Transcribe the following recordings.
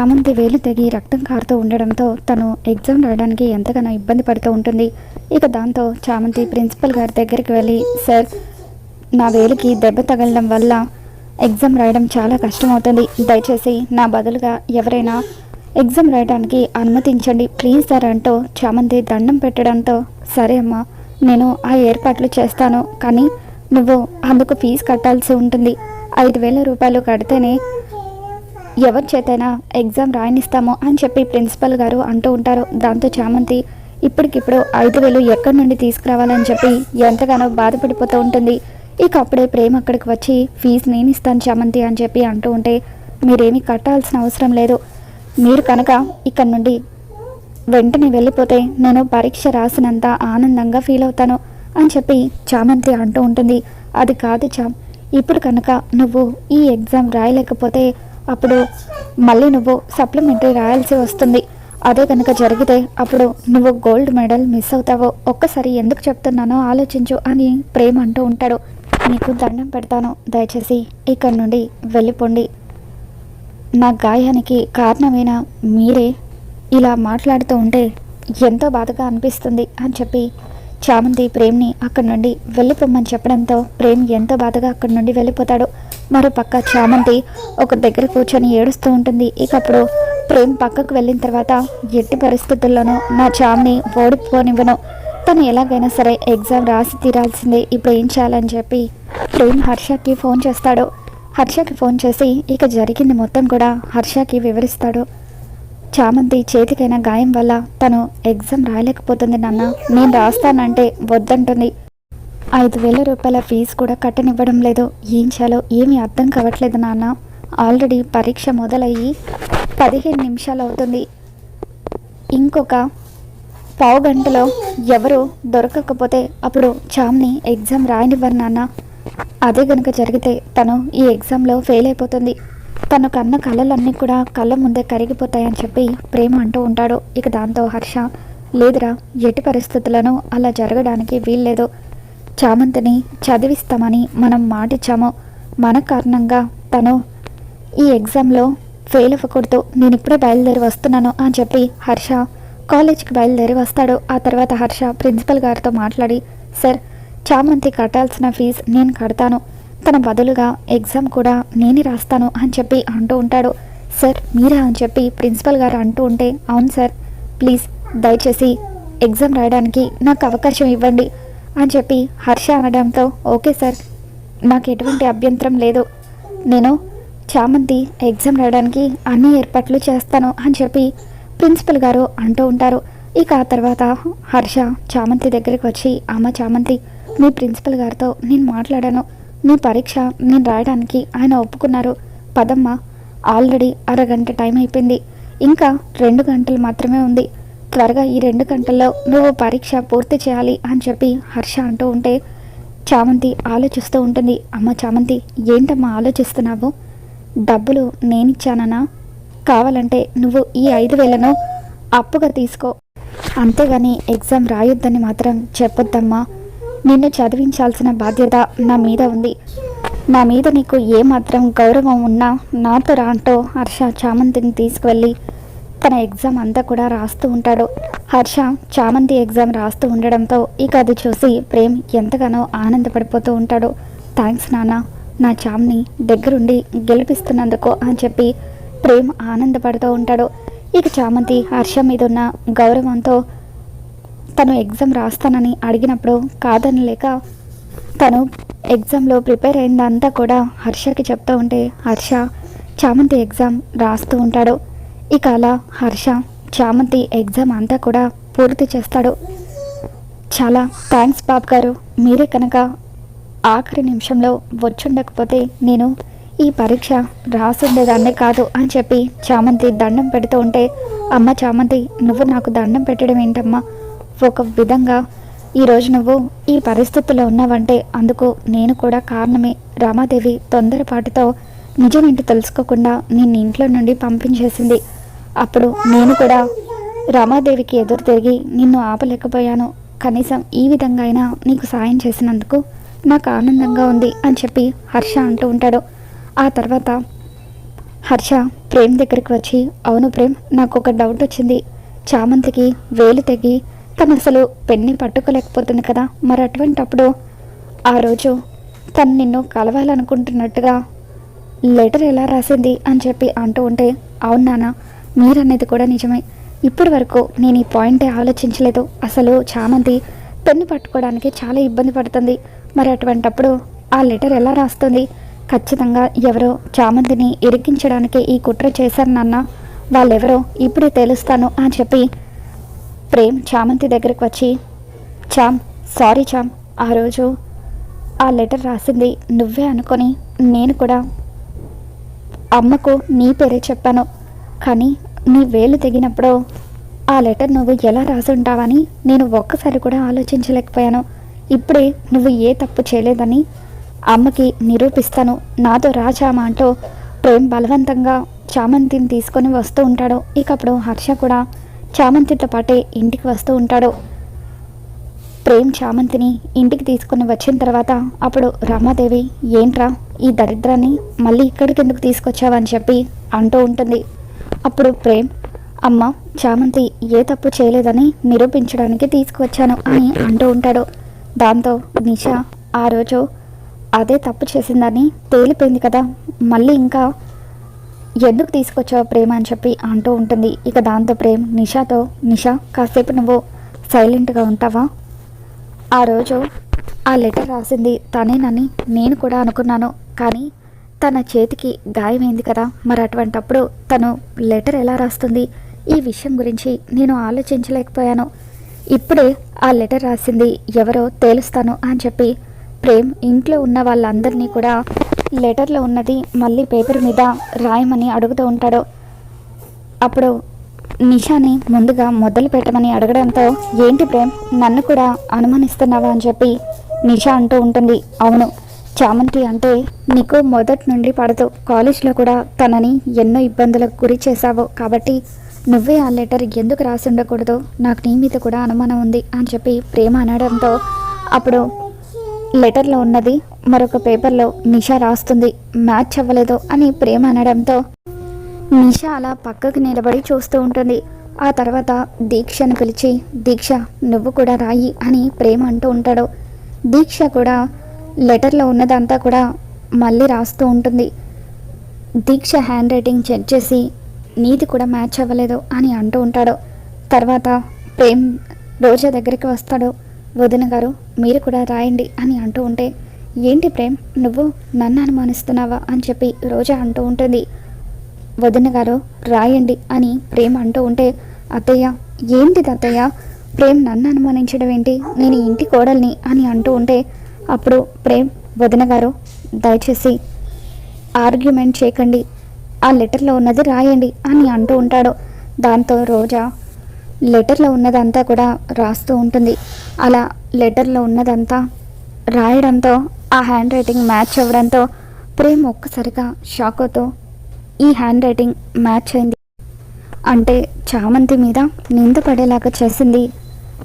చామంతి వేలు తెగి రక్తం కారుతూ ఉండడంతో తను ఎగ్జామ్ రాయడానికి ఎంతగానో ఇబ్బంది పడుతూ ఉంటుంది. ఇక దాంతో చామంతి ప్రిన్సిపల్ గారి దగ్గరికి వెళ్ళి సార్ నా వేలికి దెబ్బ తగలడం వల్ల ఎగ్జామ్ రాయడం చాలా కష్టమవుతుంది. దయచేసి నా బదులుగా ఎవరైనా ఎగ్జామ్ రాయడానికి అనుమతించండి. ప్లీజ్ సార్ అంటూ చామంతి దండం పెట్టడంతో సరే అమ్మా నేను ఆ ఏర్పాట్లు చేస్తాను కానీ నువ్వు అందుకు ఫీజు కట్టాల్సి ఉంటుంది. ఐదు వేల రూపాయలు కడితేనే ఎవరి చేతైనా ఎగ్జామ్ రాయనిస్తామో అని చెప్పి ప్రిన్సిపల్ గారు అంటూ ఉంటారు. దాంతో చామంతి ఇప్పటికిప్పుడు ఐదు వేలు ఎక్కడి నుండి తీసుకురావాలని చెప్పి ఎంతగానో బాధపడిపోతూ ఉంటుంది. ఇక అప్పుడే ప్రేమ అక్కడికి వచ్చి ఫీజు నేను ఇస్తాను చామంతి అని చెప్పి అంటూ ఉంటే మీరేమీ కట్టాల్సిన అవసరం లేదు. మీరు కనుక ఇక్కడ నుండి వెంటనే వెళ్ళిపోతే నేను పరీక్ష రాసినంత ఆనందంగా ఫీల్ అవుతాను అని చెప్పి చామంతి అంటూ ఉంటుంది. అది కాదు చామ్ ఇప్పుడు కనుక నువ్వు ఈ ఎగ్జామ్ రాయలేకపోతే అప్పుడు మళ్ళీ నువ్వు సప్లిమెంటరీ రాయాల్సి వస్తుంది. అదే కనుక జరిగితే అప్పుడు నువ్వు గోల్డ్ మెడల్ మిస్ అవుతావో. ఒక్కసారి ఎందుకు చెప్తున్నానో ఆలోచించు అని ప్రేమ అంటూ ఉంటాడు. నీకు దండం పెడతాను. దయచేసి ఇక్కడ నుండి వెళ్ళిపోండి. నా గాయానికి కారణమైన మీరే ఇలా మాట్లాడుతూ ఉంటే ఎంతో బాధగా అనిపిస్తుంది అని చెప్పి చామంతి ప్రేమ్ని అక్కడి నుండి వెళ్ళిపోమ్మని చెప్పడంతో ప్రేమ్ ఎంతో బాధగా అక్కడి నుండి వెళ్ళిపోతాడు. మరో పక్క చామంతి ఒక దగ్గర కూర్చొని ఏడుస్తూ ఉంటుంది. ఇక అప్పుడు ప్రేమ్ పక్కకు వెళ్ళిన తర్వాత ఎట్టి పరిస్థితుల్లోనూ నా చామ్ని ఓడిపోనివ్వను. తను ఎలాగైనా సరే ఎగ్జామ్ రాసి తీరాల్సిందే. ఇప్పుడు ఏం చేయాలని చెప్పి ప్రేమ్ హర్షకి ఫోన్ చేస్తాడు. హర్షకి ఫోన్ చేసి ఇక జరిగింది మొత్తం కూడా హర్షకి వివరిస్తాడు. చామంతి చేతికైన గాయం వల్ల తను ఎగ్జామ్ రాయలేకపోతుంది నాన్న. నేను రాస్తానంటే వద్దంటుంది. ఐదు వేల రూపాయల ఫీజు కూడా కట్టనివ్వడం లేదు. ఏం చేయాలో ఏమీ అర్థం కావట్లేదు నాన్న. ఆల్రెడీ పరీక్ష మొదలయ్యి పదిహేను నిమిషాలు అవుతుంది. ఇంకొక పావు గంటలో ఎవరు దొరకకపోతే అప్పుడు చామ్ని ఎగ్జామ్ రాయనివ్వరు నాన్న. అదే గనుక జరిగితే తను ఈ ఎగ్జామ్లో ఫెయిల్ అయిపోతుంది. తను కన్న కళలన్నీ కూడా కళ్ళ ముందే కరిగిపోతాయని చెప్పి ప్రేమ అంటూ ఉంటాడు. ఇక దాంతో హర్ష లేదురా ఎట్టి పరిస్థితులను అలా జరగడానికి వీల్లేదు. చామంతిని చదివిస్తామని మనం మాటిచ్చాము మన కారణంగా తను ఈ ఎగ్జామ్లో ఫెయిల్ అవ్వకూడదు. నేను ఇప్పుడే బయలుదేరి వస్తున్నాను అని చెప్పి హర్ష కాలేజ్కి బయలుదేరి వస్తాడు. ఆ తర్వాత హర్ష ప్రిన్సిపల్ గారితో మాట్లాడి సార్ చామంతి కట్టాల్సిన ఫీజు నేను కడతాను. తన బదులుగా ఎగ్జామ్ కూడా నేనే రాస్తాను అని చెప్పి అంటూ ఉంటాడు. సార్ మీరా? అని చెప్పి ప్రిన్సిపల్ గారు అంటూ ఉంటే అవును సార్ ప్లీజ్ దయచేసి ఎగ్జామ్ రాయడానికి నాకు అవకాశం ఇవ్వండి. అని చెప్పి హర్ష అనడంతో ఓకే సార్ నాకు ఎటువంటి అభ్యంతరం లేదు. నేను చామంతి ఎగ్జామ్ రాయడానికి అన్ని ఏర్పాట్లు చేస్తాను అని చెప్పి ప్రిన్సిపల్ గారు అంటూ ఉంటారు. ఇక ఆ తర్వాత హర్ష చామంతి దగ్గరికి వచ్చి అమ్మ చామంతి మీ ప్రిన్సిపల్ గారితో నేను మాట్లాడాను. మీ పరీక్ష నేను రాయడానికి ఆయన ఒప్పుకున్నారు. పదమ్మ ఆల్రెడీ అరగంట టైం అయిపోయింది. ఇంకా రెండు గంటలు మాత్రమే ఉంది. త్వరగా ఈ రెండు గంటల్లో నువ్వు పరీక్ష పూర్తి చేయాలి అని చెప్పి హర్ష అంటూ ఉంటే చామంతి ఆలోచిస్తూ ఉంటుంది. అమ్మ చామంతి ఏంటమ్మా ఆలోచిస్తున్నావు? డబ్బులు నేనిచ్చానన్నా. కావాలంటే నువ్వు ఈ ఐదు వేలను అప్పుగా తీసుకో. అంతేగాని ఎగ్జామ్ రాయొద్దని మాత్రం చెప్పొద్దమ్మా. నిన్ను చదివించాల్సిన బాధ్యత నా మీద ఉంది. నా మీద నీకు ఏమాత్రం గౌరవం ఉన్నా నాతో రా అంటూ హర్ష చామంతిని తీసుకువెళ్ళి తన ఎగ్జామ్ అంతా కూడా రాస్తూ ఉంటాడు. హర్ష చామంతి ఎగ్జామ్ రాస్తూ ఉండడంతో ఇక అది చూసి ప్రేమ్ ఎంతగానో ఆనందపడిపోతూ ఉంటాడు. థ్యాంక్స్ నాన్న నా చామ్ని దగ్గరుండి గెలిపిస్తున్నందుకు అని చెప్పి ప్రేమ్ ఆనందపడుతూ ఉంటాడు. ఇక చామంతి హర్ష మీద ఉన్న గౌరవంతో తను ఎగ్జామ్ రాస్తానని అడిగినప్పుడు కాదనలేక తను ఎగ్జామ్లో ప్రిపేర్ అయిందంతా కూడా హర్షకి చెప్తూ ఉంటే హర్ష చామంతి ఎగ్జామ్ రాస్తూ ఉంటాడు. ఇక అలా హర్ష చామంతి ఎగ్జామ్ అంతా కూడా పూర్తి చేస్తాడు. చాలా థ్యాంక్స్ బాబు గారు. మీరే కనుక ఆఖరి నిమిషంలో వచ్చుండకపోతే నేను ఈ పరీక్ష రాసుండేదాన్నే కాదు అని చెప్పి చామంతి దండం పెడుతూ ఉంటే అమ్మ చామంతి నువ్వు నాకు దండం పెట్టడం ఏంటమ్మా? ఒక విధంగా ఈరోజు నువ్వు ఈ పరిస్థితుల్లో ఉన్నావంటే అందుకు నేను కూడా కారణమే. రామాదేవి తొందరపాటుతో నిజమేంటి తెలుసుకోకుండా నిన్ను ఇంట్లో నుండి పంపించేసింది. అప్పుడు నేను కూడా రామాదేవికి ఎదురు తిరిగి నిన్ను ఆపలేకపోయాను. కనీసం ఈ విధంగా అయినా నీకు సాయం చేసినందుకు నాకు ఆనందంగా ఉంది అని చెప్పి హర్ష అంటూ ఉంటాడు. ఆ తర్వాత హర్ష ప్రేమ్ దగ్గరికి వచ్చి అవును ప్రేమ్ నాకు ఒక డౌట్ వచ్చింది. చామంతికి వేలు తెగి తను అసలు పెన్ని పట్టుకోలేకపోతుంది కదా. మరి అటువంటప్పుడు ఆ రోజు తను నిన్ను కలవాలనుకుంటున్నట్టుగా లెటర్ ఎలా రాసింది? అని చెప్పి అంటూ ఉంటే అవును నాన్న మీరనేది కూడా నిజమే. ఇప్పటి వరకు నేను ఈ పాయింటే ఆలోచించలేదు. అసలు చామంతి పెన్ను పట్టుకోవడానికి చాలా ఇబ్బంది పడుతుంది. మరి అటువంటప్పుడు ఆ లెటర్ ఎలా రాస్తుంది? ఖచ్చితంగా ఎవరో చామంతిని ఇరికించడానికి ఈ కుట్ర చేశారు నాన్న. వాళ్ళెవరో ఇప్పుడే తెలుస్తాను అని చెప్పి ప్రేమ్ చామంతి దగ్గరికి వచ్చి చామ్ సారీ చామ్. ఆ రోజు ఆ లెటర్ రాసింది నువ్వే అనుకొని నేను కూడా అమ్మకు నీ పేరే చెప్పాను. కానీ నీ వేలు తెగినప్పుడు ఆ లెటర్ నువ్వు ఎలా రాసి ఉంటావని నేను ఒక్కసారి కూడా ఆలోచించలేకపోయాను. ఇప్పుడే నువ్వు ఏ తప్పు చేయలేదని అమ్మకి నిరూపిస్తాను. నాతో రాచామా అంటూ ప్రేమ్ బలవంతంగా చామంతిని తీసుకొని వస్తూ ఉంటాడు. ఇక అప్పుడు హర్ష కూడా చామంతితో పాటే ఇంటికి వస్తూ ఉంటాడు. ప్రేమ్ చామంతిని ఇంటికి తీసుకొని వచ్చిన తర్వాత అప్పుడు రమాదేవి ఏంట్రా ఈ దరిద్రాన్ని మళ్ళీ ఇక్కడికి ఎందుకు తీసుకొచ్చావని చెప్పి అంటూ ఉంటుంది. అప్పుడు ప్రేమ్ అమ్మ చామంతి ఏ తప్పు చేయలేదని నిరూపించడానికి తీసుకువచ్చాను అని అంటూ ఉంటాడు. దాంతో నిషా ఆ రోజు అదే తప్పు చేసిందని తేలిపోయింది కదా మళ్ళీ ఇంకా ఎందుకు తీసుకొచ్చావు ప్రేమ అని చెప్పి అంటూ ఉంటుంది. ఇక దాంతో ప్రేమ్ నిషాతో నిషా కాసేపు నువ్వు సైలెంట్గా ఉంటావా? ఆ రోజు ఆ లెటర్ రాసింది తనేనని నేను కూడా అనుకున్నాను. కానీ తన చేతికి గాయమైంది కదా. మరి అటువంటప్పుడు తను లెటర్ ఎలా రాస్తుంది? ఈ విషయం గురించి నేను ఆలోచించలేకపోయాను. ఇప్పుడే ఆ లెటర్ రాసింది ఎవరో తేలుస్తాను అని చెప్పి ప్రేమ్ ఇంట్లో ఉన్న వాళ్ళందరినీ కూడా లెటర్లో ఉన్నది మళ్ళీ పేపర్ మీద రాయమని అడుగుతూ ఉంటాడు. అప్పుడు నిషాని ముందుగా మొదలు పెట్టమని అడగడంతో ఏంటి ప్రేమ్ నన్ను కూడా అనుమానిస్తున్నావా? అని చెప్పి నిషా అంటూ ఉంటుంది. అవును చామంతి అంటే నీకు మొదటి నుండి పడదు. కాలేజ్లో కూడా తనని ఎన్నో ఇబ్బందులకు గురి చేశావు. కాబట్టి నువ్వే ఆ లెటర్ ఎందుకు రాసి ఉండకూడదు నాకు నీ మీద కూడా అనుమానం ఉంది అని చెప్పి ప్రేమ అనడంతో అప్పుడు లెటర్లో ఉన్నది మరొక పేపర్లో నిషా రాస్తుంది. మ్యాచ్ అవ్వలేదు అని ప్రేమ అనడంతో నిష అలా పక్కకు నిలబడి చూస్తూ ఉంటుంది. ఆ తర్వాత దీక్షను పిలిచి దీక్ష నువ్వు కూడా రాయి అని ప్రేమ అంటూ ఉంటాడు. దీక్ష కూడా లెటర్లో ఉన్నదంతా కూడా మళ్ళీ రాస్తూ ఉంటుంది. దీక్ష హ్యాండ్ రైటింగ్ చెక్ చేసి నీది కూడా మ్యాచ్ అవ్వలేదు అని అంటూ ఉంటాడు. తర్వాత ప్రేమ్ రోజా దగ్గరికి వస్తాడు. వదిన గారు మీరు కూడా రాయండి అని అంటూ ఉంటే ఏంటి ప్రేమ్ నువ్వు నన్ను అనుమానిస్తున్నావా? అని చెప్పి రోజా అంటూ ఉంటుంది. వదిన గారు రాయండి అని ప్రేమ్ అంటూ ఉంటే అత్తయ్య ఏంటిది అత్తయ్య? ప్రేమ్ నన్ను అనుమానించడం ఏంటి? నేను ఇంటి కోడల్ని అని అంటూ ఉంటే అప్పుడు ప్రేమ్ వదిన గారు దయచేసి ఆర్గ్యుమెంట్ చేయకండి. ఆ లెటర్లో ఉన్నది రాయండి అని అంటూ ఉంటాడు. దాంతో రోజా లెటర్లో ఉన్నదంతా కూడా రాస్తూ ఉంటుంది. అలా లెటర్లో ఉన్నదంతా రాయడంతో ఆ హ్యాండ్ రైటింగ్ మ్యాచ్ అవ్వడంతో ప్రేమ్ ఒక్కసారిగా షాకోతో ఈ హ్యాండ్ రైటింగ్ మ్యాచ్ అయింది. అంటే చామంతి మీద నింద పడేలాగా చేసింది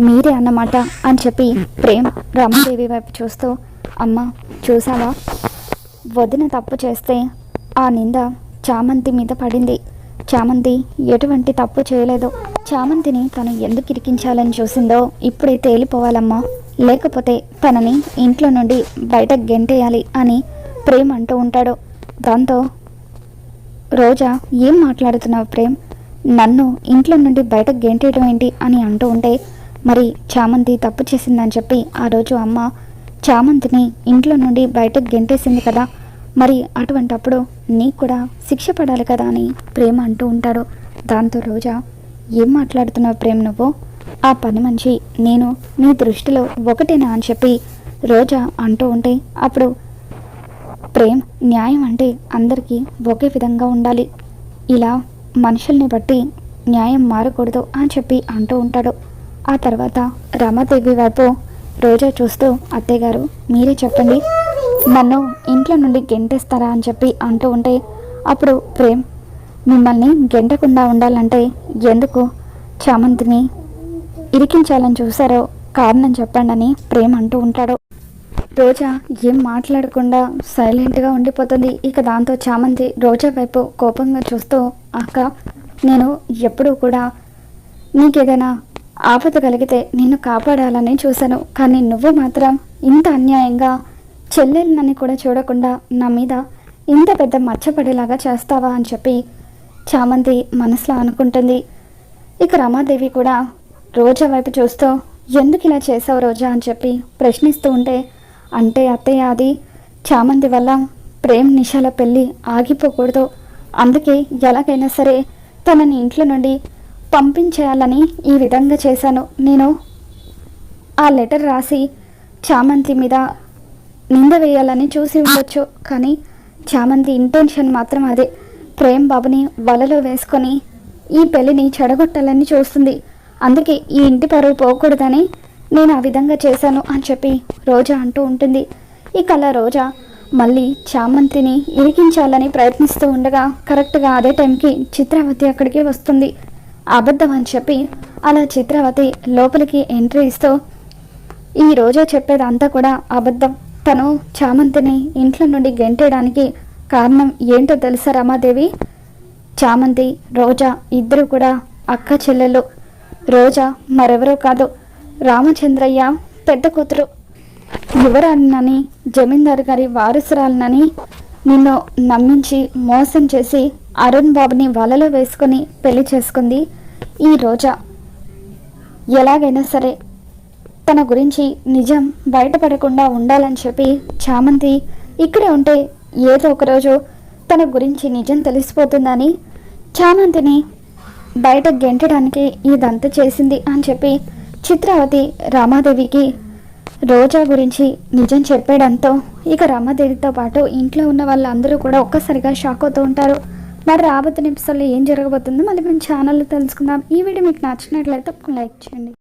మీరే అన్నమాట అని చెప్పి ప్రేమ్ రమాదేవి వైపు చూస్తూ అమ్మ చూసావా? వదిన తప్పు చేస్తే ఆ నింద చామంతి మీద పడింది. చామంతి ఎటువంటి తప్పు చేయలేదు. చామంతిని తను ఎందుకు ఇరికించాలని చూసిందో ఇప్పుడే తేలిపోవాలమ్మా. లేకపోతే తనని ఇంట్లో నుండి బయటకు గెంటేయాలి అని ప్రేమ్ అంటూ ఉంటాడు. దాంతో రోజా ఏం మాట్లాడుతున్నావు ప్రేమ్? నన్ను ఇంట్లో నుండి బయటకు గెంటేయడం ఏంటి? అని అంటూ ఉంటే మరి చామంతి తప్పు చేసిందని చెప్పి ఆ రోజు అమ్మ చామంతిని ఇంట్లో నుండి బయటకు గెంటేసింది కదా. మరి అటువంటప్పుడు నీకు కూడా శిక్ష పడాలి కదా అని ప్రేమ అంటూ ఉంటాడు. దాంతో రోజా ఏం మాట్లాడుతున్నావు ప్రేమ్ నువ్వు? ఆ పని మనిషి నేను నీ దృష్టిలో ఒకటేనా అని చెప్పి రోజా అంటూ ఉంటే అప్పుడు ప్రేమ్ న్యాయం అంటే అందరికీ ఒకే విధంగా ఉండాలి. ఇలా మనుషుల్ని బట్టి న్యాయం మారకూడదు అని చెప్పి అంటూ ఉంటాడు. ఆ తర్వాత రమాదేవి వైపు రోజా చూస్తూ అత్తయ్యగారు మీరే చెప్పండి. నన్ను ఇంట్లో నుండి గెంటేస్తారా అని చెప్పి అంటూ ఉంటే అప్పుడు ప్రేమ్ మిమ్మల్ని గెంటకుండా ఉండాలంటే ఎందుకు చామంతిని ఇరికించాలని చూసారో కారణం చెప్పండి అని ప్రేమ్ అంటూ ఉంటాడు. రోజా ఏం మాట్లాడకుండా సైలెంట్గా ఉండిపోతుంది. ఇక దాంతో చామంతి రోజా వైపు కోపంగా చూస్తూ అక్క నేను ఎప్పుడూ కూడా నీకేదైనా ఆపద కలిగితే నిన్ను కాపాడాలని చూశాను. కానీ నువ్వు మాత్రం ఇంత అన్యాయంగా చెల్లెళ్ళని కూడా చూడకుండా నా మీద ఇంత పెద్ద మచ్చపడేలాగా చేస్తావా అని చెప్పి చామంతి మనసులో అనుకుంటుంది. ఇక రమాదేవి కూడా రోజా వైపు చూస్తూ ఎందుకు ఇలా చేసావు రోజా? అని చెప్పి ప్రశ్నిస్తూ ఉంటే అంటే అత్తయ్య అది చామంతి వల్ల ప్రేమ్ నిషాల పెళ్ళి ఆగిపోకూడదు. అందుకే ఎలాగైనా సరే తనని ఇంట్లో నుండి పంపించేయాలని ఈ విధంగా చేశాను. నేను ఆ లెటర్ రాసి చామంతి మీద నింద వేయాలని చూసి ఉండొచ్చు కానీ చామంతి ఇంటెన్షన్ మాత్రం అదే. ప్రేమ్ బాబుని వలలో వేసుకొని ఈ పెళ్ళిని చెడగొట్టాలని చూస్తుంది. అందుకే ఈ ఇంటి పరువు పోకూడదని నేను ఆ విధంగా చేశాను అని చెప్పి రోజా అంటూ ఉంటుంది. ఇక అలా రోజా మళ్ళీ చామంతిని ఇరికించాలని ప్రయత్నిస్తూ ఉండగా కరెక్ట్గా అదే టైంకి చిత్రావతి అక్కడికి వస్తుంది. అబద్ధం అని చెప్పి అలా చిత్రావతి లోపలికి ఎంట్రీ ఇస్తూ ఈ రోజు చెప్పేదంతా కూడా అబద్ధం. తను చామంతిని ఇంట్లో నుండి గెంటేయడానికి కారణం ఏంటో తెలుసా రమాదేవి? చామంతి రోజా ఇద్దరు కూడా అక్క చెల్లెలు రోజా మరెవరో కాదు రామచంద్రయ్య పెద్ద కూతురు. యువరాలినని జమీందారు గారి వారసురాలనని నిన్ను నమ్మించి మోసం చేసి అరుణ్ బాబుని వలలో వేసుకొని పెళ్ళి చేసుకుంది ఈ రోజా. ఎలాగైనా సరే తన గురించి నిజం బయటపడకుండా ఉండాలని చెప్పి చామంతి ఇక్కడే ఉంటే ఏదో ఒకరోజు తన గురించి నిజం తెలిసిపోతుందని చామంతిని బయట గెంటడానికి ఇదంతా చేసింది అని చెప్పి చిత్రావతి రామాదేవికి రోజా గురించి నిజం చెప్పేడంతో ఇక రామాదేవితో పాటు ఇంట్లో ఉన్న వాళ్ళందరూ కూడా ఒక్కసారిగా షాక్ అవుతూ ఉంటారు. మరి రాబోతున్న ఎపిసోడ్లో ఏం జరగబోతుందో మళ్ళీ మేము ఛానల్లో తెలుసుకుందాం. ఈ వీడియో మీకు నచ్చినట్లయితే లైక్ చేయండి.